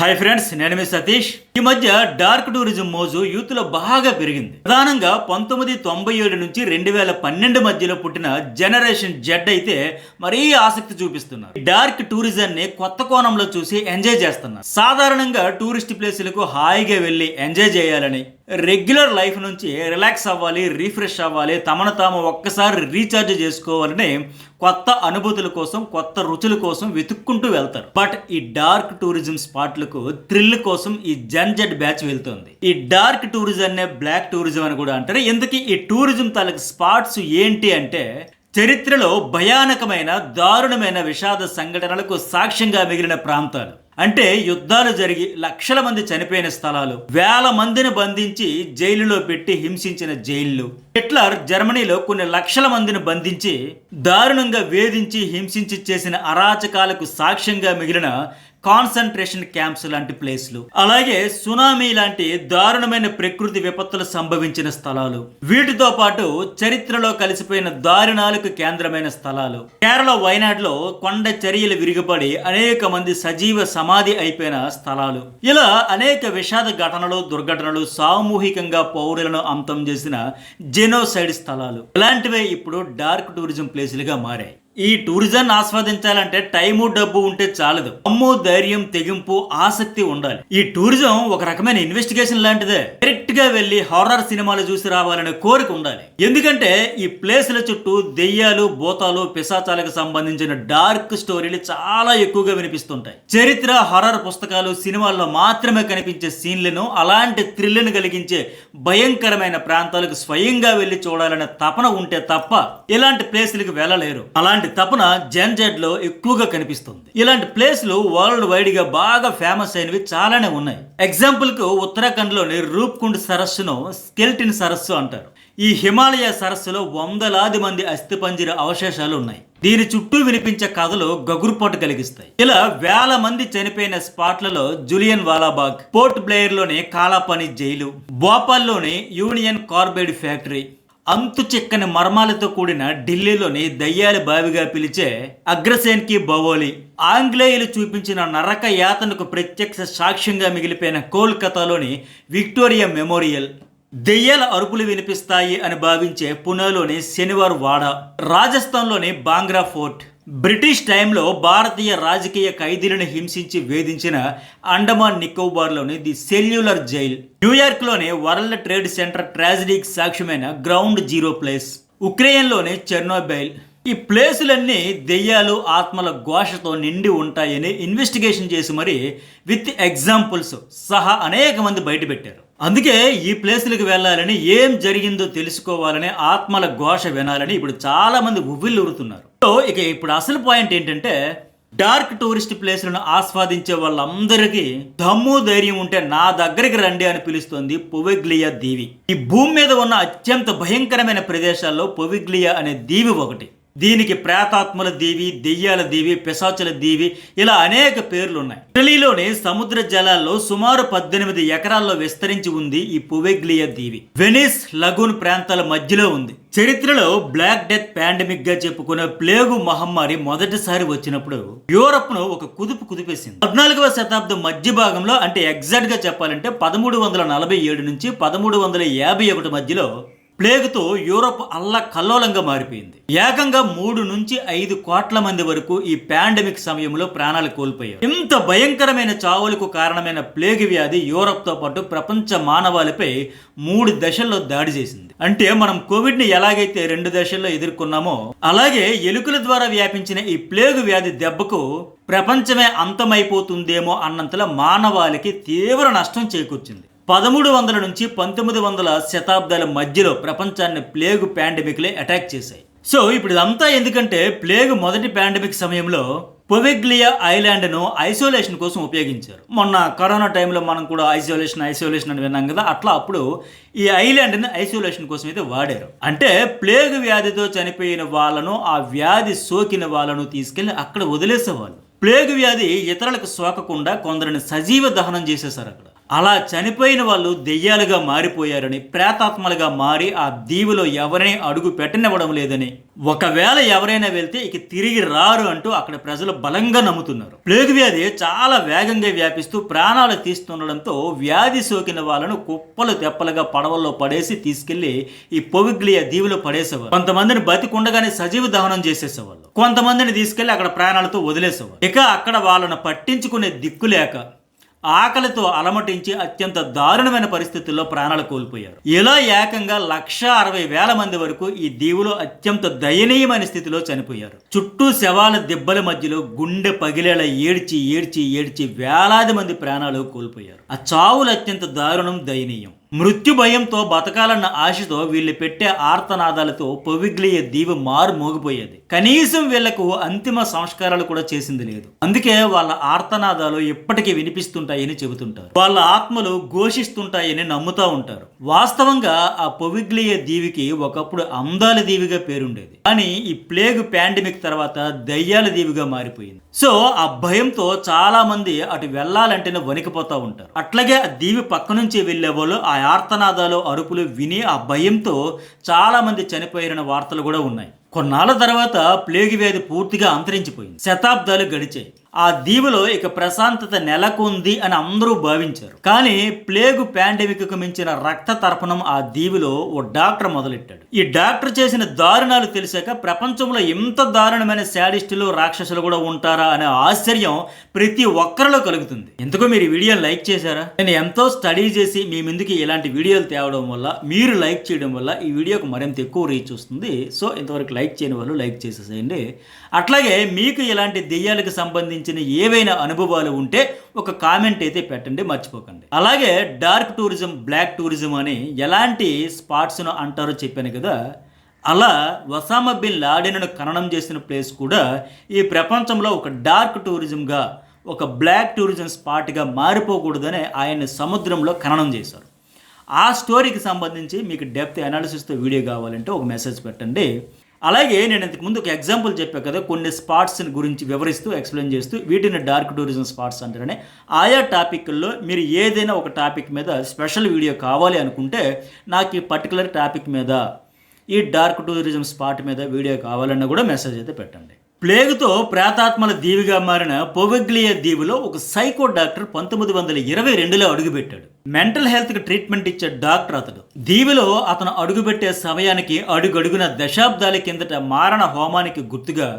Hi friends నేను మీ సతీష్. ఈ మధ్య డార్క్ టూరిజం మోజు యూత్లో బాగా పెరిగింది. ప్రధానంగా పంతొమ్మిది తొంభై ఏడు నుంచి రెండు వేల పన్నెండు మధ్యలో పుట్టిన జనరేషన్ జెడ్ అయితే మరీ ఆసక్తి చూపిస్తున్నారు. డార్క్ టూరిజం ని కొత్త కోణంలో చూసి ఎంజాయ్ చేస్తున్నారు. సాధారణంగా టూరిస్ట్ ప్లేసులకు హాయిగా వెళ్ళి ఎంజాయ్ చేయాలని రెగ్యులర్ లైఫ్ నుంచి రిలాక్స్ అవ్వాలి రీఫ్రెష్ అవ్వాలి తమను తాము ఒక్కసారి రీఛార్జ్ చేసుకోవాలని కొత్త అనుభూతుల కోసం కొత్త రుచుల కోసం వెతుక్కుంటూ వెళ్తారు. బట్ ఈ డార్క్ టూరిజం స్పాట్లకు థ్రిల్ కోసం ఈ జన్జెడ్ బ్యాచ్ వెళ్తుంది. ఈ డార్క్ టూరిజం అనే బ్లాక్ టూరిజం అని కూడా అంటారు. ఎందుకు ఈ టూరిజం తాలూకు స్పాట్స్ ఏంటి అంటే చరిత్రలో భయానకమైన దారుణమైన విషాద సంఘటనలకు సాక్ష్యంగా మిగిలిన ప్రాంతాలు. అంటే యుద్ధాలు జరిగి లక్షల మంది చనిపోయిన స్థలాలు వేల మందిని బంధించి జైలులో పెట్టి హింసించిన జైళ్ళు హిట్లర్ జర్మనీలో కొన్ని లక్షల మందిని బంధించి దారుణంగా వేధించి హింసించి చేసిన అరాచకాలకు సాక్ష్యంగా మిగిలిన కాన్సన్ట్రేషన్ క్యాంప్స్ లాంటి ప్లేస్లు. అలాగే సునామీ లాంటి దారుణమైన ప్రకృతి విపత్తులు సంభవించిన స్థలాలు. వీటితో పాటు చరిత్రలో కలిసిపోయిన దారుణాలకు కేంద్రమైన స్థలాలు. కేరళ వయనాడులో కొండ చర్యలు విరిగిపడి అనేక మంది సజీవ సమాధి అయిపోయిన స్థలాలు. ఇలా అనేక విషాద ఘటనలు దుర్ఘటనలు సామూహికంగా పౌరులను అంతం చేసిన జెనోసైడ్ స్థలాలు. ఇలాంటివే ఇప్పుడు డార్క్ టూరిజం ప్లేసులుగా మారాయి. ఈ టూరిజం ఆస్వాదించాలంటే టైము డబ్బు ఉంటే చాలదు. అమ్ము ధైర్యం తెగింపు ఆసక్తి ఉండాలి. ఈ టూరిజం ఒక రకమైన ఇన్వెస్టిగేషన్ లాంటిదే. డైరెక్ట్గా వెళ్ళి హారర్ సినిమాలు చూసి రావాలనే కోరిక ఉండాలి. ఎందుకంటే ఈ ప్లేసుల చుట్టూ దెయ్యాలు భూతాలు పిశాచాలకు సంబంధించిన డార్క్ స్టోరీలు చాలా ఎక్కువగా వినిపిస్తుంటాయి. చరిత్ర హారర్ పుస్తకాలు సినిమాల్లో మాత్రమే కనిపించే సీన్లను అలాంటి థ్రిల్లను కలిగించే భయంకరమైన ప్రాంతాలకు స్వయంగా వెళ్ళి చూడాలనే తపన ఉంటే తప్ప ఇలాంటి ప్లేసులకు వెళ్ళలేరు. అలాంటి తపన జెన్ జెడ్లో ఎక్కువగా కనిపిస్తుంది. ఇలాంటి ప్లేస్లు వరల్డ్ వైడ్గా బాగా ఫేమస్ అయినవి చాలానే ఉన్నాయి. ఎగ్జాంపుల్కు రూప్కుండ్ సరస్సును స్కెల్టిన్ సరస్సు అంటారు. ఈ హిమాలయ సరస్సులో వందలాది మంది అస్థిపంజర అవశేషాలు ఉన్నాయి. దీని చుట్టూ వినిపించే కథలు గగురుపాటు కలిగిస్తాయి. ఇలా వేల మంది చనిపోయిన స్పాట్లలో జులియన్ వాలాబాగ్ పోర్ట్ బ్లేయర్లోని కాలాపని జైలు భోపాల్లోని యూనియన్ కార్బైడ్ ఫ్యాక్టరీ అంతు చిక్కని మర్మాలతో కూడిన ఢిల్లీలోని దయ్యాల బావిగా పిలిచే అగ్రసేన్కి బవోలి. ఆంగ్లేయులు చూపించిన నరక యాతనకు ప్రత్యక్ష సాక్ష్యంగా మిగిలిపోయిన కోల్కతాలోని విక్టోరియా మెమోరియల్. దెయ్యాల అరుపులు వినిపిస్తాయి అని భావించే పుణేలోని శనివార్ వాడ. రాజస్థాన్లోని బాంగ్రా ఫోర్ట్. బ్రిటిష్ టైంలో భారతీయ రాజకీయ ఖైదీలను హింసించి వేధించిన అండమాన్ నికోబార్లోని ది సెల్యులర్ జైల్ న్యూయార్క్లోని వరల్డ్ ట్రేడ్ సెంటర్ ట్రాజడీకి సాక్ష్యమైన గ్రౌండ్ జీరో ప్లేస్ ఉక్రెయిన్లోని చెర్నోబైల్. ఈ ప్లేసులన్నీ దెయ్యాలు ఆత్మల ఘోషతో నిండి ఉంటాయని ఇన్వెస్టిగేషన్ చేసి మరి విత్ ఎగ్జాంపుల్స్ సహా అనేక మంది బయటపెట్టారు. అందుకే ఈ ప్లేసులకు వెళ్ళాలని ఏం జరిగిందో తెలుసుకోవాలని ఆత్మల ఘోష వినాలని ఇప్పుడు చాలామంది ఉవ్విల్లురుతున్నారు సో ఇక ఇప్పుడు అసలు పాయింట్ ఏంటంటే డార్క్ టూరిస్ట్ ప్లేస్లను ఆస్వాదించే వాళ్ళందరికీ దమ్ము ధైర్యం ఉంటే నా దగ్గరికి రండి అని పిలుస్తోంది పొవెగ్లియా దీవి. ఈ భూమి మీద ఉన్న అత్యంత భయంకరమైన ప్రదేశాల్లో పొవిగ్లియా అనే దీవి ఒకటి. దీనికి ప్రేతాత్మల దీవి దెయ్యాల దీవి పిశాచుల దీవి ఇలా అనేక పేర్లు ఉన్నాయి ఇటలీలోని సముద్ర జలాల్లో సుమారు పద్దెనిమిది ఎకరాల్లో విస్తరించి ఉంది ఈ పువెగ్లియా దీవి. వెనిస్ లగూన్ ప్రాంతాల మధ్యలో ఉంది. చరిత్రలో బ్లాక్ డెత్ పాండమిక్గా చెప్పుకునే ప్లేగు మహమ్మారి మొదటిసారి వచ్చినప్పుడు యూరప్ను ఒక కుదుపు కుదిపేసింది. పద్నాలుగవ శతాబ్దం మధ్య భాగంలో అంటే ఎగ్జాక్ట్గా చెప్పాలంటే పదమూడు వందల నలభై ఏడు నుంచి పదమూడు వందల యాభై ఒకటి మధ్యలో ప్లేగుతో యూరప్ అల్ల కల్లోలంగా మారిపోయింది. ఏకంగా మూడు నుంచి ఐదు కోట్ల మంది వరకు ఈ పాండమిక్ సమయంలో ప్రాణాలు కోల్పోయారు. ఇంత భయంకరమైన చావులకు కారణమైన ప్లేగ్ వ్యాధి యూరప్తో పాటు ప్రపంచ మానవాళిపై మూడు దశల్లో దాడి చేసింది. అంటే మనం కోవిడ్ని ఎలాగైతే రెండు దశల్లో ఎదుర్కొన్నామో అలాగే ఎలుకల ద్వారా వ్యాపించిన ఈ ప్లేగు వ్యాధి దెబ్బకు ప్రపంచమే అంతమైపోతుందేమో అన్నంతలో మానవాళికి తీవ్ర నష్టం చేకూర్చింది. పదమూడు వందల నుంచి పంతొమ్మిది వందల శతాబ్దాల మధ్యలో ప్రపంచాన్ని ప్లేగు పాండమిక్లే అటాక్ చేశాయి. సో ఇప్పుడు ఇదంతా ఎందుకంటే ప్లేగు మొదటి పాండమిక్ సమయంలో పొవెగ్లియా ఐలాండ్ను ఐసోలేషన్ కోసం ఉపయోగించారు. మొన్న కరోనా టైంలో మనం కూడా ఐసోలేషన్ ఐసోలేషన్ అని విన్నాం కదా అట్లా అప్పుడు ఈ ఐలాండ్ని ఐసోలేషన్ కోసం అయితే వాడారు. అంటే ప్లేగు వ్యాధితో చనిపోయిన వాళ్ళను ఆ వ్యాధి సోకిన వాళ్ళను తీసుకెళ్ళి అక్కడ వదిలేసేవాళ్ళు. ప్లేగు వ్యాధి ఇతరులకు సోకకుండా కొందరిని సజీవ దహనం చేసేసారు అక్కడ. అలా చనిపోయిన వాళ్ళు దెయ్యాలుగా మారిపోయారని ప్రేతాత్మలుగా మారి ఆ దీవులో ఎవరిని అడుగు పెట్టనివ్వడం లేదని. ఒకవేళ ఎవరైనా వెళ్తే ఇక తిరిగి రారు అంటూ అక్కడ ప్రజలు బలంగా నమ్ముతున్నారు. ప్లేగు వ్యాధి చాలా వేగంగా వ్యాపిస్తూ ప్రాణాలు తీస్తుండడంతో వ్యాధి సోకిన వాళ్ళను కుప్పలు తెప్పలుగా పడవల్లో పడేసి తీసుకెళ్ళి ఈ పొవిగ్లియా దీవులో పడేసేవారు. కొంతమందిని బతికుండగానే సజీవ దహనం చేసేసేవాళ్ళు. కొంతమందిని తీసుకెళ్ళి అక్కడ ప్రాణాలతో వదిలేసేవారు. ఇక అక్కడ వాళ్ళను పట్టించుకునే దిక్కు లేక ఆకలితో అలమటించి అత్యంత దారుణమైన పరిస్థితుల్లో ప్రాణాలు కోల్పోయారు. ఇలా ఏకంగా లక్ష అరవై వేల మంది వరకు ఈ దీవులో అత్యంత దయనీయమైన స్థితిలో చనిపోయారు. చుట్టూ శవాల దెబ్బల మధ్యలో గుండె పగిలేలా ఏడ్చి ఏడ్చి ఏడ్చి వేలాది మంది ప్రాణాలు కోల్పోయారు. ఆ చావులు అత్యంత దారుణం దయనీయం. మృత్యు భయంతో బతకాలన్న ఆశతో వీళ్ళు పెట్టే ఆర్తనాదాలతో పొవిగ్లియ దీవి మారు మోగిపోయేది. కనీసం వీళ్ళకు అంతిమ సంస్కారాలు కూడా చేసింది లేదు. అందుకే వాళ్ళ ఆర్తనాదాలు ఎప్పటికీ వినిపిస్తుంటాయని చెబుతుంటారు. వాళ్ళ ఆత్మలు ఘోషిస్తుంటాయని నమ్ముతా ఉంటారు. వాస్తవంగా ఆ పొవిగ్లియ దీవికి ఒకప్పుడు అందాల దీవిగా పేరుండేది. కానీ ఈ ప్లేగ్ పాండమిక్ తర్వాత దయ్యాల దీవిగా మారిపోయింది. సో ఆ భయంతో చాలా మంది అటు వెళ్ళాలంటేనే వణికిపోతా ఉంటారు. అట్లాగే ఆ దీవి పక్క నుంచి వెళ్ళే వాళ్ళు ఆ ఆర్తనాదాలు అరుపులు విని ఆ భయంతో చాలామంది చనిపోయిన వార్తలు కూడా ఉన్నాయి. కొన్నాళ్ళ తర్వాత ప్లేగు వ్యాధి పూర్తిగా అంతరించిపోయింది. శతాబ్దాలు గడిచాయి. ఆ దీవులో ఇక ప్రశాంతత నెలకొంది అని అందరూ భావించారు. కానీ ప్లేగు పాండమిక్కు మించిన రక్త తర్పణం ఆ దీవిలో ఓ డాక్టర్ మొదలెట్టాడు. ఈ డాక్టర్ చేసిన దారుణాలు తెలిసాక ప్రపంచంలో ఎంత దారుణమైన శాడిస్టులు రాక్షసులు కూడా ఉంటారా అనే ఆశ్చర్యం ప్రతి ఒక్కరిలో కలుగుతుంది. ఎందుకో మీరు ఈ వీడియోని లైక్ చేశారా? నేను ఎంతో స్టడీ చేసి మీ ముందుకి ఇలాంటి వీడియోలు తేవడం వల్ల మీరు లైక్ చేయడం వల్ల ఈ వీడియోకు మరింత ఎక్కువ రీచ్ వస్తుంది. సో ఇంతవరకు లైక్ చేయని వాళ్ళు లైక్ చేసేసేయండి. అట్లాగే మీకు ఇలాంటి దెయ్యాలకు సంబంధించిన ఏవైనా అనుభవాలు ఉంటే ఒక కామెంట్ అయితే పెట్టండి మర్చిపోకండి. అలాగే డార్క్ టూరిజం బ్లాక్ టూరిజం అని ఎలాంటి స్పాట్స్ను అంటారో చెప్పాను కదా అలా వసామా బిన్ లాడెన్ను ఖననం చేసిన ప్లేస్ కూడా ఈ ప్రపంచంలో ఒక డార్క్ టూరిజంగా ఒక బ్లాక్ టూరిజం స్పాట్గా మారిపోకూడదని ఆయన సముద్రంలో ఖననం చేశారు. ఆ స్టోరీకి సంబంధించి మీకు డెప్త్ అనాలిసిస్తో వీడియో కావాలంటే ఒక మెసేజ్ పెట్టండి. అలాగే నేను ఇంతకు ముందు ఒక ఎగ్జాంపుల్ చెప్పాను కదా కొన్ని స్పాట్స్ గురించి వివరిస్తూ ఎక్స్ప్లెయిన్ చేస్తూ వీటిని డార్క్ టూరిజం స్పాట్స్ అంటారని. ఆయా టాపిక్ల్లో మీరు ఏదైనా ఒక టాపిక్ మీద స్పెషల్ వీడియో కావాలి అనుకుంటే నాకు ఈ పర్టికులర్ టాపిక్ మీద ఈ డార్క్ టూరిజం స్పాట్ మీద వీడియో కావాలన్నా కూడా మెసేజ్ అయితే పెట్టండి. ప్లేగుతో ప్రేతాత్మల దీవిగా మారిన పొవెగ్లియా దీవిలో ఒక సైకో డాక్టర్ పంతొమ్మిది వందల ఇరవై రెండులో అడుగుపెట్టాడు. మెంటల్ హెల్త్కి ట్రీట్మెంట్ ఇచ్చే డాక్టర్ అతడు. దీవిలో అతను అడుగుపెట్టే సమయానికి అడుగడుగున దశాబ్దాల కిందట మారణ హోమానికి గుర్తుగా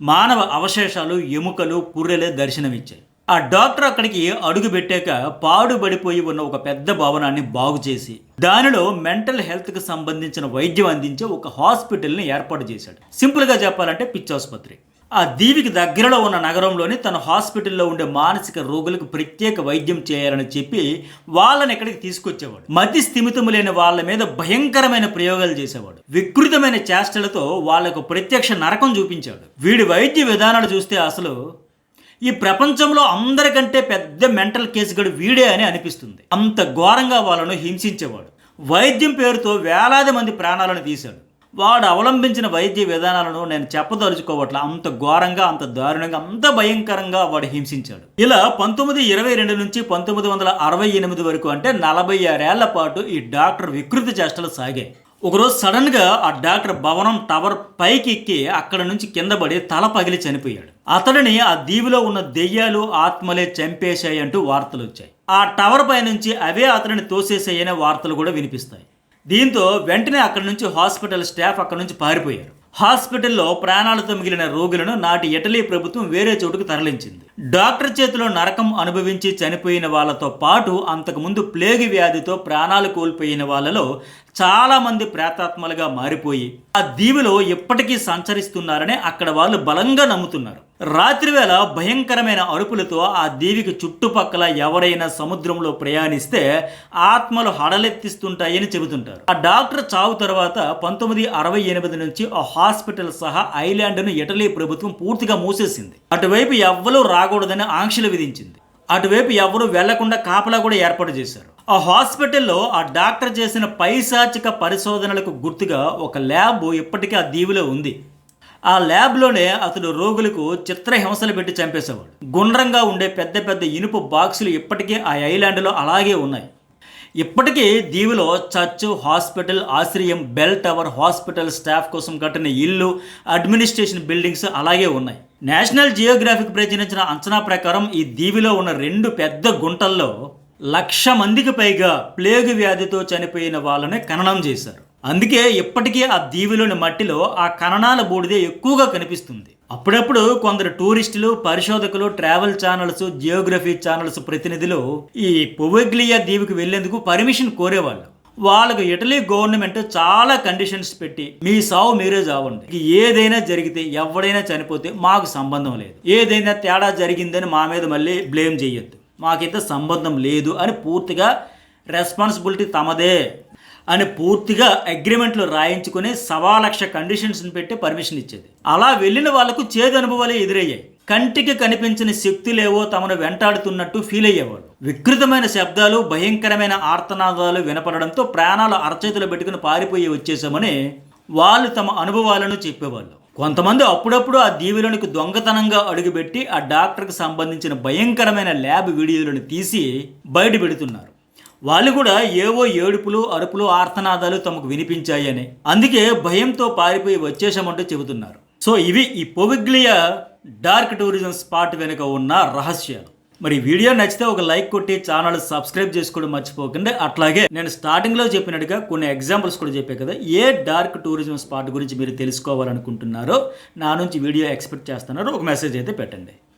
మానవ అవశేషాలు ఎముకలు పుర్రెలే దర్శనమిచ్చాయి. ఆ డాక్టర్ అక్కడికి అడుగు పెట్టాక పాడుబడిపోయి ఉన్న ఒక పెద్ద భవనాన్ని బాగు చేసి దానిలో మెంటల్ హెల్త్కి సంబంధించిన వైద్యం అందించే ఒక హాస్పిటల్ని ఏర్పాటు చేశాడు. సింపుల్గా చెప్పాలంటే పిచ్చాసుపత్రి ఆ దీవికి దగ్గరలో ఉన్న నగరంలోని తన హాస్పిటల్లో ఉండే మానసిక రోగులకు ప్రత్యేక వైద్యం చేయాలని చెప్పి వాళ్ళని ఇక్కడికి తీసుకొచ్చేవాడు. మతి స్థిమితము లేని వాళ్ళ మీద భయంకరమైన ప్రయోగాలు చేసేవాడు. వికృతమైన చేష్టలతో వాళ్ళకు ప్రత్యక్ష నరకం చూపించాడు. వీడి వైద్య విధానాలు చూస్తే అసలు ఈ ప్రపంచంలో అందరికంటే పెద్ద మెంటల్ కేసుగడు వీడే అని అనిపిస్తుంది. అంత ఘోరంగా వాళ్ళను హింసించేవాడు. వైద్యం పేరుతో వేలాది మంది ప్రాణాలను తీశాడు. వాడు అవలంబించిన వైద్య విధానాలను నేను చెప్పదలుచుకోవట్ల అంత ఘోరంగా అంత దారుణంగా అంత భయంకరంగా వాడు హింసించాడు. ఇలా పంతొమ్మిది ఇరవై రెండు నుంచి పంతొమ్మిది వందల అరవై ఎనిమిది వరకు అంటే నలభై ఆరేళ్ళ పాటు ఈ డాక్టర్ వికృతి చేష్టలు సాగాయి. ఒకరోజు సడన్గా ఆ డాక్టర్ భవనం టవర్ పైకి ఎక్కి అక్కడ నుంచి కింద పడి తల పగిలి చనిపోయాడు. అతడిని ఆ దీవిలో ఉన్న దెయ్యాలు ఆత్మలే చంపేశాయి అంటూ వార్తలు వచ్చాయి. ఆ టవర్ పై నుంచి అవే అతడిని తోసేసాయనే వార్తలు కూడా వినిపిస్తాయి. దీంతో వెంటనే అక్కడి నుంచి హాస్పిటల్ స్టాఫ్ అక్కడి నుంచి పారిపోయారు. హాస్పిటల్లో ప్రాణాలతో మిగిలిన రోగులను నాటి ఇటలీ ప్రభుత్వం వేరే చోటుకు తరలించింది. డాక్టర్ చేతిలో నరకం అనుభవించి చనిపోయిన వాళ్ళతో పాటు అంతకుముందు ప్లేగు వ్యాధితో ప్రాణాలు కోల్పోయిన వాళ్ళలో చాలామంది ప్రేతాత్మలుగా మారిపోయి ఆ దీవిలో ఇప్పటికీ సంచరిస్తున్నారని అక్కడ వాళ్ళు బలంగా నమ్ముతున్నారు. రాత్రివేళ భయంకరమైన అరుపులతో ఆ దీవికి చుట్టుపక్కల ఎవరైనా సముద్రంలో ప్రయాణిస్తే ఆత్మలు హడలెత్తిస్తుంటాయని చెబుతుంటారు. ఆ డాక్టర్ చావు తర్వాత పంతొమ్మిది అరవై ఎనిమిది నుంచి ఆ హాస్పిటల్ సహా ఐలాండ్ను ఇటలీ ప్రభుత్వం పూర్తిగా మూసేసింది. అటువైపు ఎవ్వరూ రాకూడదని ఆంక్షలు విధించింది. అటువైపు ఎవరు వెళ్ళకుండా కాపలా కూడా ఏర్పాటు చేశారు. ఆ హాస్పిటల్లో ఆ డాక్టర్ చేసిన పైశాచిక పరిశోధనలకు గుర్తుగా ఒక ల్యాబ్ ఇప్పటికీ ఆ దీవిలో ఉంది. ఆ ల్యాబ్లోనే అతడు రోగులకు చిత్రహింసలు పెట్టి చంపేసేవాడు. గుండ్రంగా ఉండే పెద్ద పెద్ద ఇనుపు బాక్సులు ఇప్పటికీ ఆ ఐలాండ్లో అలాగే ఉన్నాయి. ఇప్పటికీ దీవిలో చర్చ్ హాస్పిటల్ ఆశ్రయం బెల్ టవర్ హాస్పిటల్ స్టాఫ్ కోసం కట్టిన ఇల్లు అడ్మినిస్ట్రేషన్ బిల్డింగ్స్ అలాగే ఉన్నాయి. నేషనల్ జియోగ్రాఫిక్ ప్రచురించిన అంచనా ప్రకారం ఈ దీవిలో ఉన్న రెండు పెద్ద గుంటల్లో లక్ష మందికి పైగా ప్లేగు వ్యాధితో చనిపోయిన వాళ్ళని ఖననం చేశారు. అందుకే ఇప్పటికీ ఆ దీవిలోని మట్టిలో ఆ కణనాల బూడిదే ఎక్కువగా కనిపిస్తుంది. అప్పుడప్పుడు కొందరు టూరిస్టులు పరిశోధకులు ట్రావెల్ ఛానల్స్ జియోగ్రఫీ ఛానల్స్ ప్రతినిధులు ఈ పొవెగ్లియా దీవికి వెళ్ళేందుకు పర్మిషన్ కోరేవాళ్ళు. వాళ్ళకు ఇటలీ గవర్నమెంట్ చాలా కండిషన్స్ పెట్టి మీ సావు మీరే చావండి. ఏదైనా జరిగితే ఎవడైనా చనిపోతే మాకు సంబంధం లేదు. ఏదైనా తేడా జరిగిందని మా మీద మళ్ళీ బ్లేమ్ చేయొద్దు మాకైతే సంబంధం లేదు అని పూర్తిగా రెస్పాన్సిబిలిటీ తమదే. అని పూర్తిగా అగ్రిమెంట్లు రాయించుకుని సవా లక్ష కండిషన్స్ని పెట్టి పర్మిషన్ ఇచ్చేది. అలా వెళ్ళిన వాళ్ళకు చేదు అనుభవాలే ఎదురయ్యాయి. కంటికి కనిపించిన శక్తులేవో తమను వెంటాడుతున్నట్టు ఫీల్ అయ్యేవాడు వికృతమైన శబ్దాలు భయంకరమైన ఆర్తనాదాలు వినపడడంతో ప్రాణాలు అరచేతులు పెట్టుకుని పారిపోయి వచ్చేసామని వాళ్ళు తమ అనుభవాలను చెప్పేవాళ్ళు. కొంతమంది అప్పుడప్పుడు ఆ దీవులోనికి దొంగతనంగా అడుగుపెట్టి ఆ డాక్టర్కి సంబంధించిన భయంకరమైన ల్యాబ్ వీడియోలను తీసి బయట పెడుతున్నారు. వాళ్ళు కూడా ఏవో ఏడుపులు అరుపులు ఆర్తనాదాలు తమకు వినిపించాయని. అందుకే భయంతో పారిపోయి వచ్చేసామంటూ చెబుతున్నారు. సో ఇవి ఈ పొవిగ్లియా డార్క్ టూరిజం స్పాట్ వెనుక ఉన్న రహస్యాలు. మరి వీడియో నచ్చితే ఒక లైక్ కొట్టి ఛానల్ సబ్స్క్రైబ్ చేసుకోవడం మర్చిపోకండి. అట్లాగే నేను స్టార్టింగ్లో చెప్పినట్టుగా కొన్ని ఎగ్జాంపుల్స్ కూడా చెప్పే కదా ఏ డార్క్ టూరిజం స్పాట్ గురించి మీరు తెలుసుకోవాలనుకుంటున్నారో నా నుంచి వీడియో ఎక్స్పెక్ట్ చేస్తున్నారో ఒక మెసేజ్ అయితే పెట్టండి.